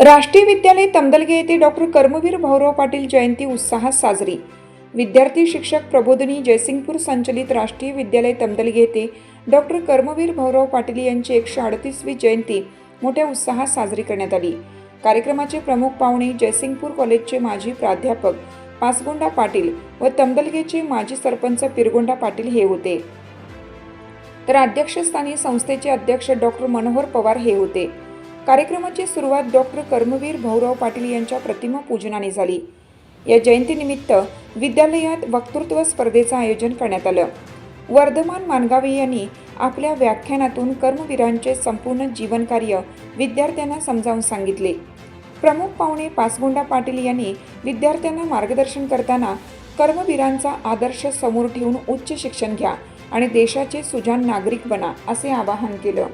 राष्ट्रीय विद्यालय तमदलगे येथे डॉक्टर कर्मवीर भाऊराव पाटील जयंती उत्साहात साजरी. विद्यार्थी शिक्षक प्रबोधिनी जयसिंगपूर संचलित राष्ट्रीय विद्यालय तमदलगे येथे डॉक्टर कर्मवीर भाऊराव पाटील यांची एकशे अडतीसवी जयंती मोठ्या उत्साहात साजरी करण्यात आली. कार्यक्रमाचे प्रमुख पाहुणे जयसिंगपूर कॉलेजचे माजी प्राध्यापक पासगोंडा पाटील व तमदलगेचे माजी सरपंच पिरगोंडा पाटील हे होते. तर अध्यक्षस्थानी संस्थेचे अध्यक्ष डॉक्टर मनोहर पवार हे होते. कार्यक्रमाची सुरुवात डॉक्टर कर्मवीर भाऊराव पाटील यांच्या प्रतिमा पूजनाने झाली. या जयंतीनिमित्त विद्यालयात वक्तृत्व स्पर्धेचं आयोजन करण्यात आलं. वर्धमान मानगावे यांनी आपल्या व्याख्यानातून कर्मवीरांचे संपूर्ण जीवनकार्य विद्यार्थ्यांना समजावून सांगितले. प्रमुख पाहुणे पासगोंडा पाटील यांनी विद्यार्थ्यांना मार्गदर्शन करताना कर्मवीरांचा आदर्श समोर ठेवून उच्च शिक्षण घ्या आणि देशाचे सुजान नागरिक बना असे आवाहन केलं.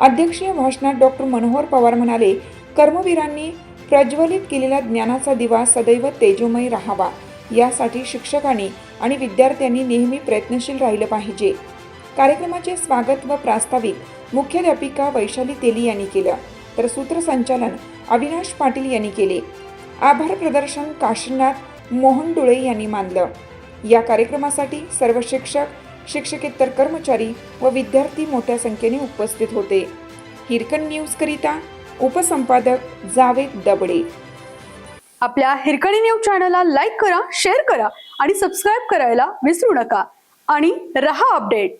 अध्यक्षीय भाषणात डॉक्टर मनोहर पवार म्हणाले कर्मवीरांनी प्रज्वलित केलेला ज्ञानाचा दिवा सदैव तेजोमय राहावा. यासाठी शिक्षकांनी आणि विद्यार्थ्यांनी नेहमी प्रयत्नशील राहिलं पाहिजे. कार्यक्रमाचे स्वागत व प्रास्ताविक मुख्याध्यापिका वैशाली तेली यांनी केलं. तर सूत्रसंचालन अविनाश पाटील यांनी केले. आभार प्रदर्शन काशीनाथ मोहन डुळे यांनी मानलं. या कार्यक्रमासाठी सर्व शिक्षक शिक्षकेतर कर्मचारी व विद्यार्थी मोठ्या संख्येने उपस्थित होते. हिरकन न्यूजकरिता उपसंपादक जावेद दबडे. आपल्या हिरकणी न्यूज चॅनलला लाईक करा शेअर करा आणि सबस्क्राईब करायला विसरू नका. आणि रहा अपडेट.